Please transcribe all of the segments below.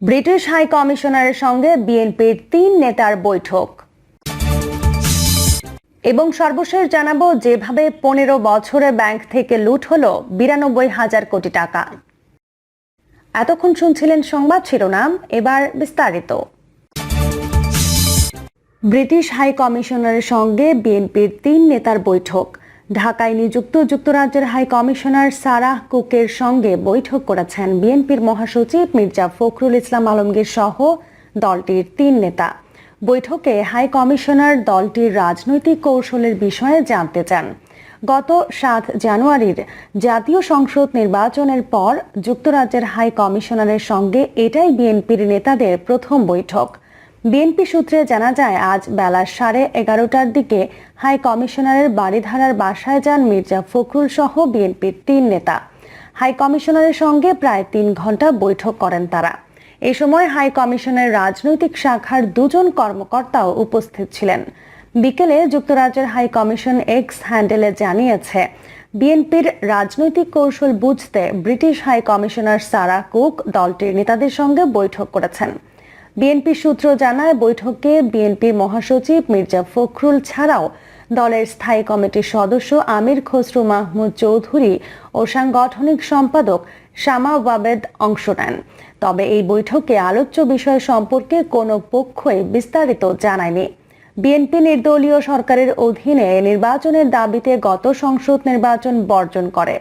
British high কমিশনারের সঙ্গে বিএনপির তিন নেতার বৈঠক। এবং সর্বশেষ জানাব যেভাবে পনেরো বছরে ব্যাংক থেকে লুট হলো বিরানব্বই হাজার কোটি টাকা। এতক্ষণ শুনছিলেন সংবাদ শিরোনাম, এবার বিস্তারিত। ব্রিটিশ হাই কমিশনারের সঙ্গে বিএনপির তিন নেতার বৈঠক। ঢাকায় নিযুক্ত যুক্তরাজ্যের হাই কমিশনার সারাহ কুকের সঙ্গে বৈঠক করেছেন বিএনপির মহাসচিব মির্জা ফখরুল ইসলাম আলমগীর সহ দলটির তিন নেতা। বৈঠকে হাই কমিশনার দলটির রাজনৈতিক কৌশলের বিষয়ে জানতে চান। গত সাত জানুয়ারির জাতীয় সংসদ নির্বাচনের পর যুক্তরাজ্যের হাই কমিশনারের সঙ্গে এটাই বিএনপির নেতাদের প্রথম বৈঠক। বিএনপি সূত্রে জানা যায়, আজ বেলা সাড়ে এগারোটার দিকে হাই কমিশনারের বাড়িধারার বাসায় যান মির্জা ফখরুল সহ বিএনপির তিন নেতা। হাই কমিশনারের সঙ্গে প্রায় তিন ঘণ্টা বৈঠক করেন তারা। এ সময় হাই কমিশনের রাজনৈতিক শাখার দুজন কর্মকর্তাও উপস্থিত ছিলেন। বিকেলে যুক্তরাজ্যের হাই কমিশন এক্স হ্যান্ডেলে জানিয়েছে, বিএনপির রাজনৈতিক কৌশল বুঝতে British high commissioner Sarah Cook দলটির নেতাদের সঙ্গে বৈঠক করেছেন। বিএনপি সূত্র জানায়, বৈঠকে বিএনপির মহাসচিব মির্জা ফখরুল ছাড়াও দলের স্থায়ী কমিটির সদস্য আমির খসরু মাহমুদ চৌধুরী ও সাংগঠনিক সম্পাদক শামা ওয়াবেদ অংশ নেন। তবে এই বৈঠকে আলোচ্য বিষয় সম্পর্কে কোনো পক্ষই বিস্তারিত জানায়নি। বিএনপি নির্দলীয় সরকারের অধীনে নির্বাচনের দাবিতে গত সংসদ নির্বাচন বর্জন করে।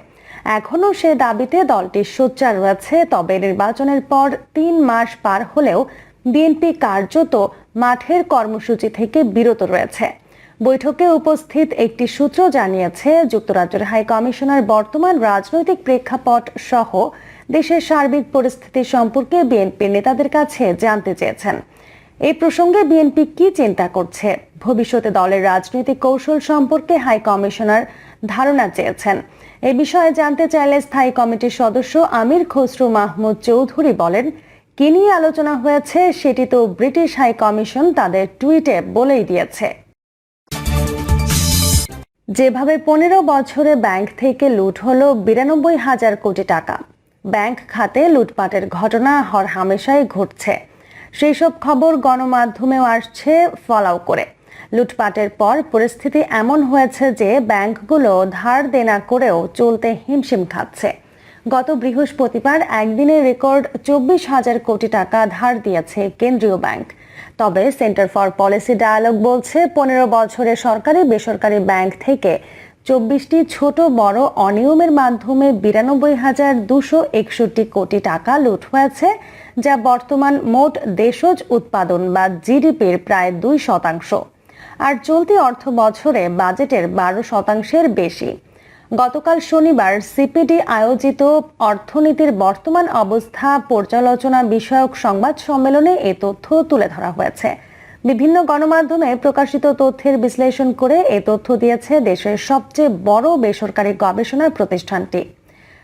এখনও সে দাবিতে দলটি সোচ্চার রয়েছে, তবে নির্বাচনের পর তিন মাস পার হলেও বিএনপি কার্যত মাঠের কর্মসূচি থেকে বিরত রয়েছে। বৈঠকে উপস্থিত একটি সূত্র জানিয়েছে, যুক্তরাজ্যের হাই কমিশনার বর্তমান রাজনৈতিক প্রেক্ষাপট সহ দেশের সার্বিক পরিস্থিতি সম্পর্কে বিএনপির নেতাদের কাছে জানতে চেয়েছেন। এই প্রসঙ্গে বিএনপি কি চিন্তা করছে? ভবিষ্যতে দলের রাজনৈতিক কৌশল সম্পর্কে হাই কমিশনার ধারণা চেয়েছেন। এ বিষয়ে জানতে চাইলে স্থায়ী কমিটির সদস্য আমির খসরু মাহমুদ চৌধুরী বলেন কি নিয়ে আলোচনা হয়েছে সেটি তো ব্রিটিশ হাই কমিশন তাদের টুইটে বলেই দিয়েছে। যেভাবে পনেরো বছরে ব্যাংক থেকে লুট হলো বিরানব্বই হাজার কোটি টাকা, ব্যাংক খাতে লুটপাটের ঘটনা হর হামেশাই ঘটছে। সেই সব খবর গণমাধ্যমেও আসছে ফলাও করে। লুটপাটের পর পরিস্থিতি এমন হয়েছে যে ব্যাংকগুলো ধার দেনা করেও চলতে হিমশিম খাচ্ছে। গত বৃহস্পতিবার একদিনে রেকর্ড চব্বিশ হাজার কোটি টাকা ধার দিয়েছে কেন্দ্রীয় ব্যাংক। তবে সেন্টার ফর পলিসি ডায়ালগ বলছে, পনেরো বছরে সরকারি বেসরকারি ব্যাংক থেকে চব্বিশটি ছোট বড় অনিয়মের মাধ্যমে বিরানব্বই হাজার দুশো একষট্টি কোটি টাকা লুট হয়েছে, যা বর্তমান মোট দেশজ উৎপাদন বা জিডিপির প্রায় দুই শতাংশ। আর চলতি অর্থ বছরে বাজেটের বারো শতাংশের বেশি। গতকাল শনিবার সিপিডি আয়োজিত অর্থনীতির বর্তমান অবস্থা পর্যালোচনা বিষয়ক সংবাদ সম্মেলনে এ তথ্য তুলে ধরা হয়েছে। বিভিন্ন গণমাধ্যমে প্রকাশিত তথ্যের বিশ্লেষণ করে এ তথ্য দিয়েছে দেশের সবচেয়ে বড় বেসরকারি গবেষণা প্রতিষ্ঠানটি।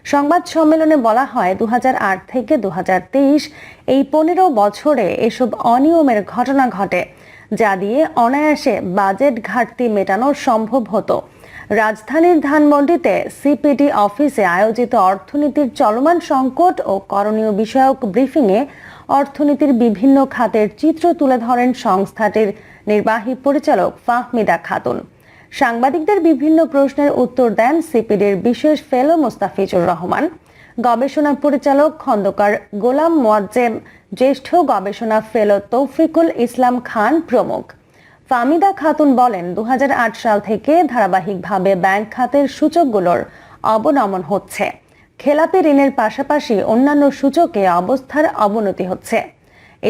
সংবাদ সম্মেলনে বলা হয় দু হাজার আট থেকে দুহাজার তেইশ এই পনেরো বছরে এসব অনিয়মের ঘটনা ঘটে, যা দিয়ে অনায়াসে বাজেট ঘাটতি মেটানো সম্ভব হতো। রাজধানীর ধানমন্ডিতে সিপিডি অফিসে আয়োজিত অর্থনীতির চলমান সংকট ও করণীয় বিষয়ক ব্রিফিংয়ে অর্থনীতির বিভিন্ন খাতের চিত্র তুলে ধরেন সংস্থাটির নির্বাহী পরিচালক ফাহমিদা খাতুন। সাংবাদিকদের বিভিন্ন প্রশ্নের উত্তর দেন সিপিডির বিশেষ ফেলো মোস্তাফিজুর রহমান। গবেষণা পরিচালক খন্দকার গোলাম মোয়াজ্জেম, জ্যেষ্ঠ গবেষণা ফেলো তৌফিকুল ইসলাম খান প্রমুখ। ফামিদা খাতুন বলেন দু হাজার আট সাল থেকে ধারাবাহিকভাবে ব্যাংক খাতের সূচকগুলোর অবনমন হচ্ছে। খেলাপি ঋণের পাশাপাশি অন্যান্য সূচকে অবস্থার অবনতি হচ্ছে।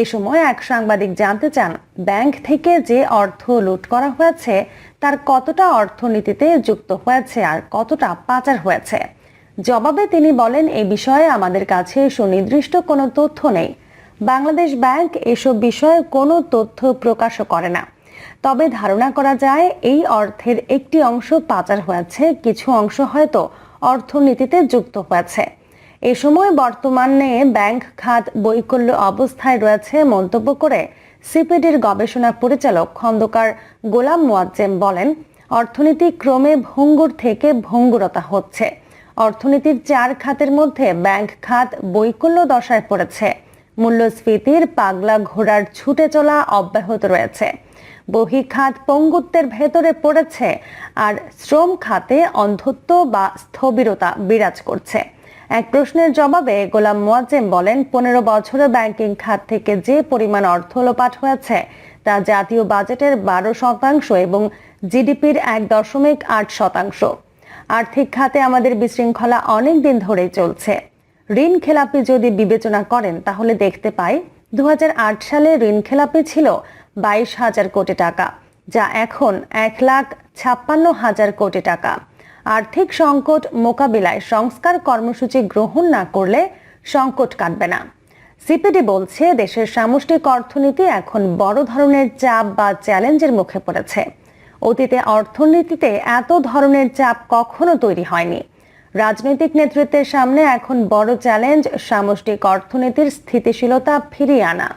এ সময় এক সাংবাদিক জানতে চান, ব্যাংক থেকে যে অর্থ লুট করা হয়েছে, তার কতটা অর্থনীতিতে যুক্ত হয়েছে আর কতটা পাচার হয়েছে। জবাবে তিনি বলেন এই বিষয়ে আমাদের কাছে সুনির্দিষ্ট কোনো তথ্য নেই। বাংলাদেশ ব্যাংক এসব বিষয়ে কোনো তথ্য প্রকাশও করে না। তবে ধারণা করা যায় এই অর্থের একটি অংশ পাচার হয়েছে, কিছু অংশ হয়তো অর্থনীতিতে যুক্ত হয়েছে। এ সময় বর্তমানে ব্যাংক খাত বৈকল্য অবস্থায় রয়েছে মন্তব্য করে সিপিডির গবেষণা পরিচালক খন্দকার গোলাম মোয়াজ্জেম বলেন, অর্থনীতি ক্রমে ভঙ্গুর থেকে ভঙ্গুরতা হচ্ছে। অর্থনীতির চার খাতের মধ্যে ব্যাংক খাত বৈকল্য দশায় পড়েছে। মূল্যস্ফীতির পাগলা ঘোড়ার ছুটে চলা অব্যাহত রয়েছে। বহিখাত পঙ্গুত্বের ভেতরে পড়েছে আর শ্রম খাতে অন্ধত্ব বা স্থবিরতা বিরাজ করছে। এক প্রশ্নের জবাবে গোলাম মোয়াজ্জেম বলেন, পনেরো বছরে ব্যাংকিং খাত থেকে যে পরিমাণ অর্থ লোপাট হয়েছে তা জাতীয় বাজেটের বারো শতাংশ এবং জিডিপির এক দশমিক আট শতাংশ। আর্থিক খাতে আমাদের বিশৃঙ্খলা অনেক দিন ধরেই চলছে। ঋণ খেলাপি যদি বিবেচনা করেন, তাহলে দেখতে পাই দু হাজার আট সালে ঋণ খেলাপি ছিল বাইশ হাজার কোটি টাকা, যা এখন এক লাখ ছাপ্পান্ন হাজার কোটি টাকা। আর্থিক সংকট মোকাবিলায় সংস্কার কর্মসূচি গ্রহণ না করলে সংকট কাটবে না। সিপিডি বলছে, দেশের সামষ্টিক অর্থনীতি এখন বড় ধরনের চাপ বা চ্যালেঞ্জের মুখে পড়েছে। অতীতে অর্থনীতিতে এত ধরনের চাপ কখনো তৈরি হয়নি। রাজনৈতিক নেতৃত্বের সামনে এখন বড় চ্যালেঞ্জ সামষ্টিক অর্থনীতির স্থিতিশীলতা ফিরিয়ে আনা।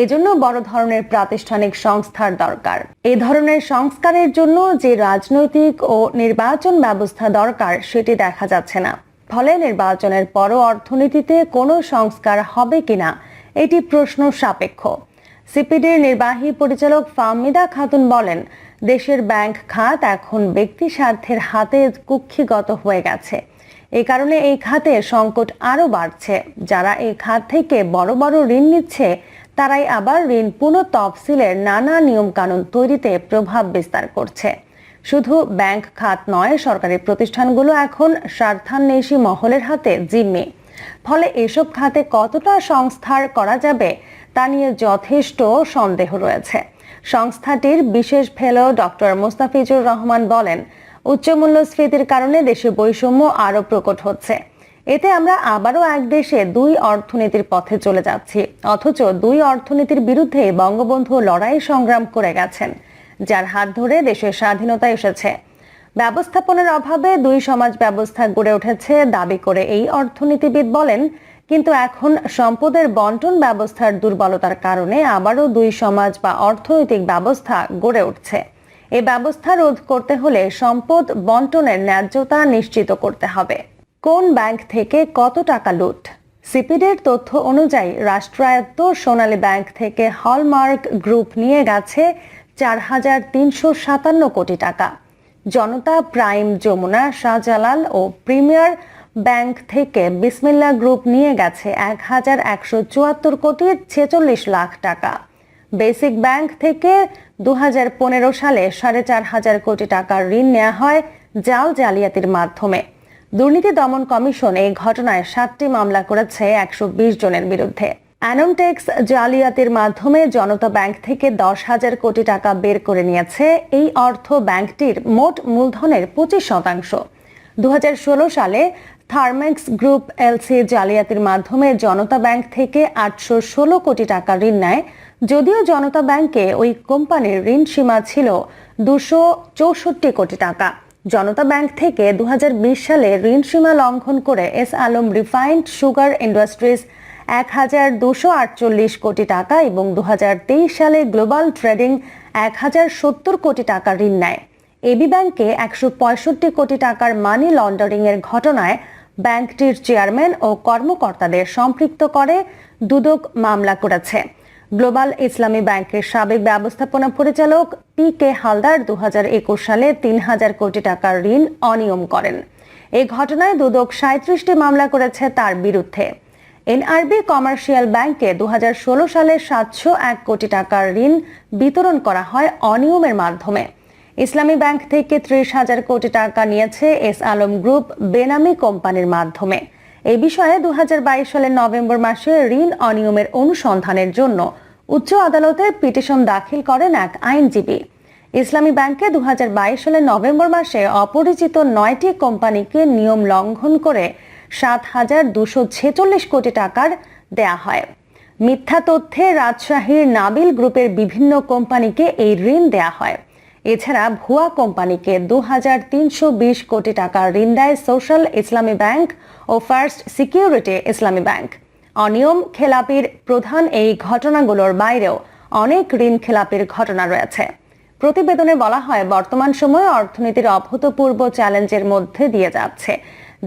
এজন্য বড় ধরনের প্রাতিষ্ঠানিক সংস্থার দরকার। এ ধরনের সংস্কারের জন্য যে রাজনৈতিক ও নির্বাচন ব্যবস্থা দরকার, সেটি দেখা যাচ্ছে না। ফলে নির্বাচনের পরও অর্থনীতিতে কোনো সংস্কার হবে কিনা, এটি প্রশ্ন সাপেক্ষ। সিপিডির নির্বাহী পরিচালক ফাহমিদা খাতুন বলেন, দেশের ব্যাংক খাত এখন ব্যক্তি স্বার্থের হাতে কুক্ষিগত হয়ে গেছে। এ কারণে এই খাতে সংকট আরও বাড়ছে। যারা এই খাত থেকে বড় বড় ঋণ নিচ্ছে তারাই আবার ঋণ পুনঃ তফসিলের নানা নিয়মকানুন তৈরিতে প্রভাব বিস্তার করছে। শুধু ব্যাংক খাত নয়, সরকারি প্রতিষ্ঠানগুলো এখন স্বার্থান্বেষী মহলের হাতে জিম্মি। ফলে এসব খাতে কতটা সংস্থার করা যাবে, তা নিয়ে যথেষ্ট সন্দেহ রয়েছে। সংস্থাটির বিশেষ ফেলো ডক্টর মোস্তাফিজুর রহমান বলেন উচ্চ মূল্যস্ফীতির কারণে দেশে বৈষম্য আরও প্রকট হচ্ছে। এতে আমরা আবারও এক দেশে দুই অর্থনীতির পথে চলে যাচ্ছি। অথচ দুই অর্থনীতির বিরুদ্ধে বঙ্গবন্ধু লড়াই সংগ্রাম করে গেছেন, যার হাত ধরে দেশের স্বাধীনতা এসেছে। ব্যবস্থাপনার অভাবে দুই সমাজ ব্যবস্থা গড়ে উঠেছে দাবি করে এই অর্থনীতিবিদ বলেন, কিন্তু এখন সম্পদের বন্টন ব্যবস্থার দুর্বলতার কারণে আবারও দুই সমাজ বা অর্থনৈতিক ব্যবস্থা গড়ে উঠছে। এ ব্যবস্থা রোধ করতে হলে সম্পদ বন্টনের ন্যায্যতা নিশ্চিত করতে হবে। কোন ব্যাংক থেকে কত টাকা লুট? সিপিডির তথ্য অনুযায়ী রাষ্ট্রায়ত্ত সোনালী ব্যাংক থেকে হলমার্ক গ্রুপ নিয়ে গেছে চার হাজার তিনশো সাতান্ন কোটি টাকা। জনতা প্রাইম যমুনা শাহজালাল ও প্রিমিয়ার ব্যাংক থেকে বিসমিল্লা গ্রুপ নিয়ে গেছে এক হাজার একশো চুয়াত্তর কোটি ছেচল্লিশ লাখ টাকা। বেসিক ব্যাংক থেকে দু হাজার পনেরো সালে সাড়ে চার হাজার কোটি টাকার ঋণ নেওয়া হয় জাল জালিয়াতির মাধ্যমে। দুর্নীতি দমন কমিশন এই ঘটনায় সাতটি মামলা করেছে একশো বিশ জনের বিরুদ্ধে। অ্যানোমটেক্স জালিয়াতির মাধ্যমে জনতা ব্যাংক থেকে দশ হাজার কোটি টাকা বের করে নিয়েছে এই অর্থ ব্যাংকটির মোট মূলধনের পঁচিশ শতাংশ। দু হাজার ষোলো সালে থার্মেক্স গ্রুপ এলসি জালিয়াতির মাধ্যমে জনতা ব্যাংক থেকে আটশো ষোলো কোটি টাকা ঋণ নেয়, যদিও জনতা ব্যাংকে ওই কোম্পানির ঋণ সীমা ছিল দুশো চৌষট্টি কোটি টাকা। জনতা ব্যাংক থেকে দু হাজার বিশ সালে ঋণ সীমা লঙ্ঘন করে S Alam refined sugar industries এক হাজার দুশো আটচল্লিশ কোটি টাকা এবং দু হাজার তেইশ সালে গ্লোবাল ট্রেডিং এক হাজার সত্তর কোটি টাকা ঋণ নেয়। এবি ব্যাংকে একশো পঁয়ষট্টি কোটি টাকার মানি লন্ডারিং এর ঘটনায় ব্যাংকটির চেয়ারম্যান ও কর্মকর্তাদের সম্পৃক্ত করে দুদক মামলা করেছে। গ্লোবাল ইসলামী ব্যাংকের সাবেক ব্যবস্থাপনা পরিচালক পি কে হালদার দু হাজার একুশ সালে তিন হাজার কোটি টাকার ঋণ অনিয়ম করেন। এই ঘটনায় দুদক সাঁত্রিশটি মামলা করেছে তার বিরুদ্ধে। এনআরবি কমার্শিয়াল ব্যাংকে দুহাজার ষোলো সালে সাতশো এক কোটি টাকার ঋণ বিতরণ করা হয় অনিয়মের মাধ্যমে। ইসলামী ব্যাংক থেকে ত্রিশ হাজার কোটি টাকা নিয়েছে এস আলম গ্রুপ বেনামি কোম্পানির মাধ্যমে। এই বিষয়ে দু হাজার বাইশ সালের নভেম্বর মাসে ঋণ অনিয়মের অনুসন্ধানের জন্য উচ্চ আদালতে পিটিশন দাখিল করেন এক আইনজীবী। ইসলামী ব্যাংকে দু হাজার বাইশ সালের নভেম্বর মাসে অপরিচিত নয়টি কোম্পানিকে নিয়ম লঙ্ঘন করে সাত হাজার দুশো ছেচল্লিশ কোটি টাকার দেয়া হয়। মিথ্যা তথ্যে রাজশাহীর নাবিল গ্রুপের বিভিন্ন কোম্পানিকে এই ঋণ দেয়া হয়। এছাড়া ভুয়া কোম্পানিকে দু কোটি টাকার ঋণ দেয় সোশ্যাল ইসলামী ব্যাংক ও ফার্স্ট সিকিউরিটি ইসলামী ব্যাংক। অনিয়ম খেলাপির প্রধান এই ঘটনাগুলোর বাইরেও অনেক ঋণ খেলাপির ঘটনা রয়েছে। প্রতিবেদনে বলা হয়, বর্তমান সময়ে অর্থনীতির অভূতপূর্ব চ্যালেঞ্জের মধ্যে দিয়ে যাচ্ছে,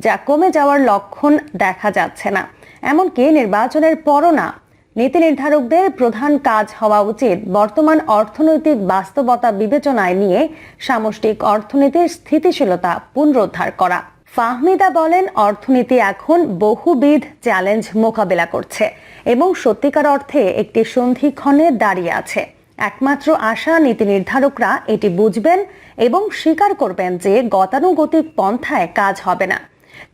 যা কমে যাওয়ার লক্ষণ দেখা যাচ্ছে না। এমনকি নির্বাচনের পরও না। নীতি নির্ধারকদের প্রধান কাজ হওয়া উচিত বর্তমান অর্থনৈতিক বাস্তবতা বিবেচনায় নিয়ে সামষ্টিক অর্থনীতির স্থিতিশীলতা পুনরুদ্ধার করা। ফাহমিদা বলেন, অর্থনীতি এখন বহুবিধ চ্যালেঞ্জ মোকাবেলা করছে এবং সত্যিকার অর্থে একটি সন্ধিক্ষণে দাঁড়িয়ে আছে। একমাত্র আশা নীতি নির্ধারকরা এটি বুঝবেন এবং স্বীকার করবেন যে গতানুগতিক পন্থায় কাজ হবে না।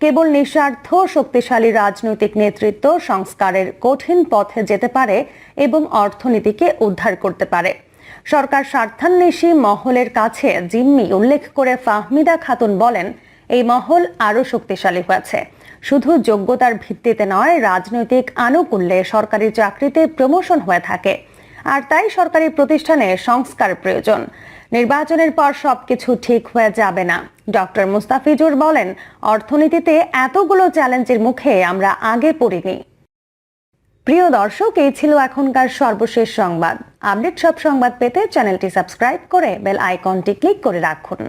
কেবল নিঃস্বার্থ, শক্তিশালী রাজনৈতিক নেতৃত্ব সংস্কারের কঠিন পথে যেতে পারে এবং অর্থনীতিকে উদ্ধার করতে পারে। সরকার স্বার্থান্বেষী মহলের কাছে জিম্মি উল্লেখ করে ফাহমিদা খাতুন বলেন এই মহল আরও শক্তিশালী হয়েছে। শুধু যোগ্যতার ভিত্তিতে নয়, রাজনৈতিক আনুকূল্যে সরকারি চাকরিতে প্রমোশন হয়ে থাকে। আর তাই সরকারি প্রতিষ্ঠানে সংস্কার প্রয়োজন। নির্বাচনের পর সবকিছু ঠিক হয়ে যাবে না। ডক্টর মুস্তাফিজুর বলেন, অর্থনীতিতে এতগুলো চ্যালেঞ্জের মুখে আমরা আগে পড়িনি। প্রিয় দর্শক, এই ছিল এখনকার সর্বশেষ সংবাদ। আপডেট সব সংবাদ পেতে চ্যানেলটি সাবস্ক্রাইব করে বেল আইকনটি ক্লিক করে রাখুন।